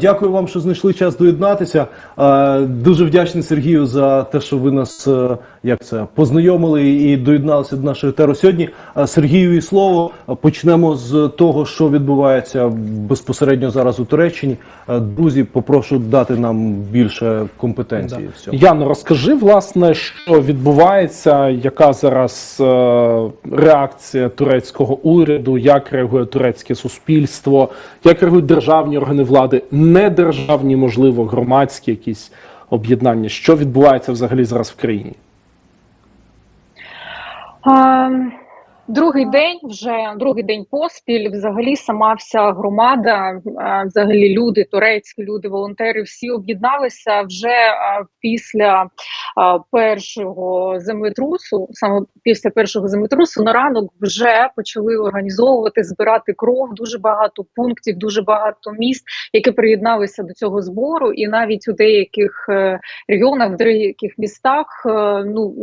Дякую вам, що знайшли час доєднатися. Дуже вдячний Сергію за те, що ви нас е, як це познайомили і доєдналися до нашого етеру сьогодні. Е, Сергію і слово почнемо з того, що відбувається безпосередньо зараз у Туреччині. Е, Друзі, попрошу дати нам більше компетенції. цьому. Яно, розкажи, власне, що відбувається, яка зараз реакція турецького уряду, як реагує турецьке суспільство, як реагують державні органи влади, недержавні, можливо, громадські якісь об'єднання. Що відбувається взагалі зараз в країні? А, Другий день вже другий день поспіль. Взагалі сама вся громада, взагалі люди, турецькі люди, волонтери, всі об'єдналися вже після першого землетрусу. Саме після першого землетрусу на ранок вже почали організовувати, збирати кров. Дуже багато пунктів, дуже багато міст, які приєдналися до цього збору, і навіть у деяких е, регіонах, в деяких містах, е, ну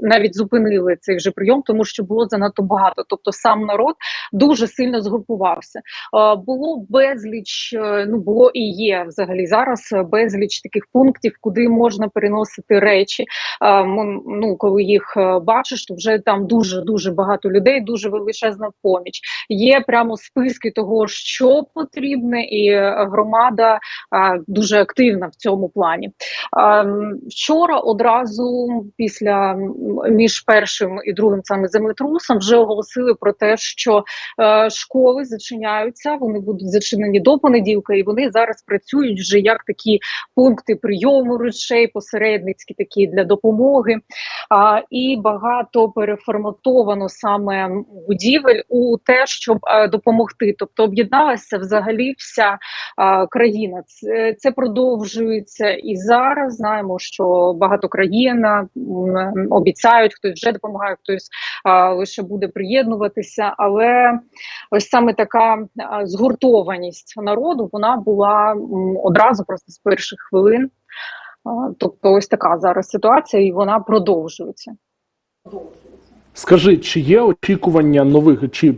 навіть зупинили цей вже прийом, тому що було занадто багато. Тобто сам народ дуже сильно згрупувався. Е, Було безліч, е, ну було і є взагалі зараз безліч таких пунктів, куди можна переносити речі. Е, Ну коли їх бачиш, то вже там дуже дуже багато людей, дуже величезна поміч. Є прямо списки того, що потрібне, і громада дуже активна в цьому плані. Вчора одразу після між першим і другим саме землетрусом вже оголосили про те, що е, школи зачиняються, вони будуть зачинені до понеділка, і вони зараз працюють вже як такі пункти прийому речей, посередницькі такі для допомоги. А, і багато переформатовано саме будівель у те, щоб е, допомогти. Тобто об'єдналася взагалі вся а, країна. Це, це продовжується і зараз. Знаємо, що багато країн обіцяють, хтось вже допомагає, хтось лише буде приєднуватися. Але ось саме така згуртованість народу вона була одразу просто з перших хвилин. Тобто, ось така зараз ситуація, і вона продовжується. Скажи, чи є очікування нових, чи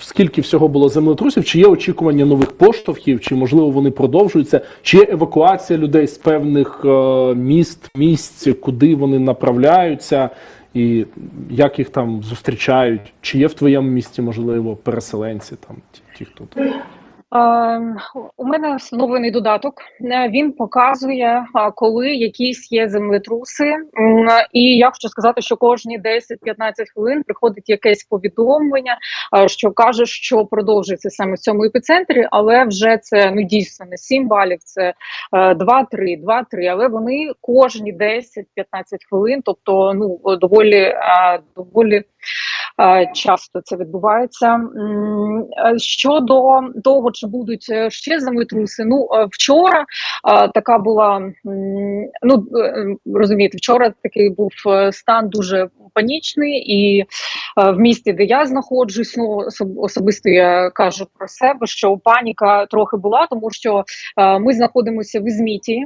скільки всього було землетрусів, чи є очікування нових поштовхів, чи можливо вони продовжуються, чи є евакуація людей з певних е, міст, місць, куди вони направляються, і як їх там зустрічають? Чи є в твоєму місті, можливо, переселенці там ті, ті хто У мене встановлений додаток. Е, Він показує, коли якісь є землетруси. І я хочу сказати, що кожні 10-15 хвилин приходить якесь повідомлення, що каже, що продовжується саме в цьому епіцентрі, але вже це ну дійсно не 7 балів, це е, 2-3, 2-3, але вони кожні 10-15 хвилин, тобто ну доволі доволі. Е, Часто це відбувається е, щодо того, чи будуть е, ще землетруси. Ну вчора така була ну розумієте, вчора такий був стан дуже панічний, і в місті, де я знаходжусь, ну особ- особисто я кажу про себе, що паніка трохи була, тому що ми знаходимося в Ізміті.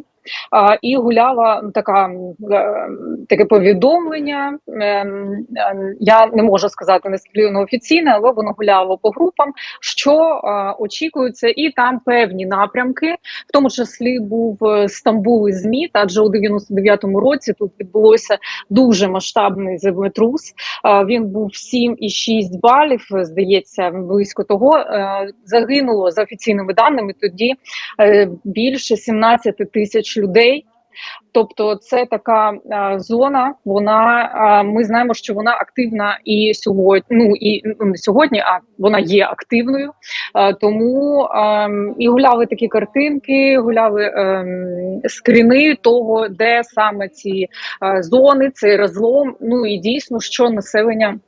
І гуляла така е, таке повідомлення. ем, ем, Я не можу сказати наскільки воно офіційне, але воно гуляло по групам, що очікується, і там певні напрямки, в тому числі був е, Стамбул і Зміт, адже у 99-му році тут відбулося дуже масштабний землетрус. Він був 7,6 балів. Здається, близько того Е, загинуло за офіційними даними тоді більше 17 тисяч людей. Тобто, це така е, зона. Вона е, ми знаємо, що вона активна і сьогодні. Ну і ну, не сьогодні, а вона є активною. Е, тому е, і гуляли такі картинки, гуляли е, скріни того, де саме ці е, зони, цей розлом. Ну і дійсно, що населення.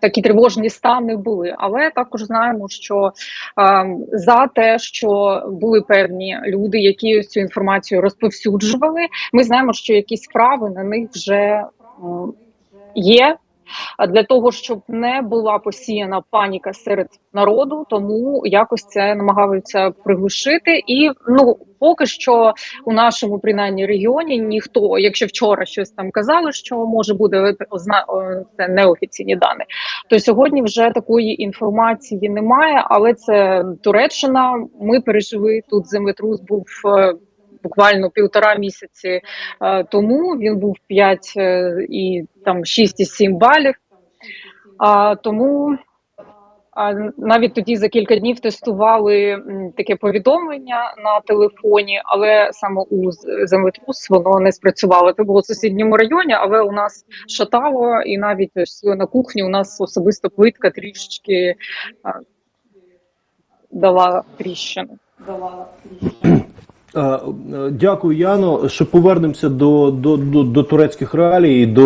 Такі тривожні стани були, але також знаємо, що за те, що були певні люди, які цю інформацію розповсюджували. Ми знаємо, що якісь справи на них вже є. Для того, щоб не була посіяна паніка серед народу, тому якось це намагаються приглушити. І ну поки що у нашому принаймні регіоні ніхто, якщо вчора щось там казали, що може буде це неофіційні дані, то сьогодні вже такої інформації немає. Але це Туреччина. Ми пережили тут землетрус був. Е, Буквально півтора місяці е, тому він був 5 е, і там 6,7 балів. А, тому а, навіть тоді за кілька днів тестували таке повідомлення на телефоні, але саме у землетрус воно не спрацювало. Це було в сусідньому районі, але у нас шатало, і навіть на кухні у нас особисто плитка трішечки а, дала тріщину. Дала тріщину. Е, е, Дякую, Яно. Ще повернемося до, до, до, до турецьких реалій, до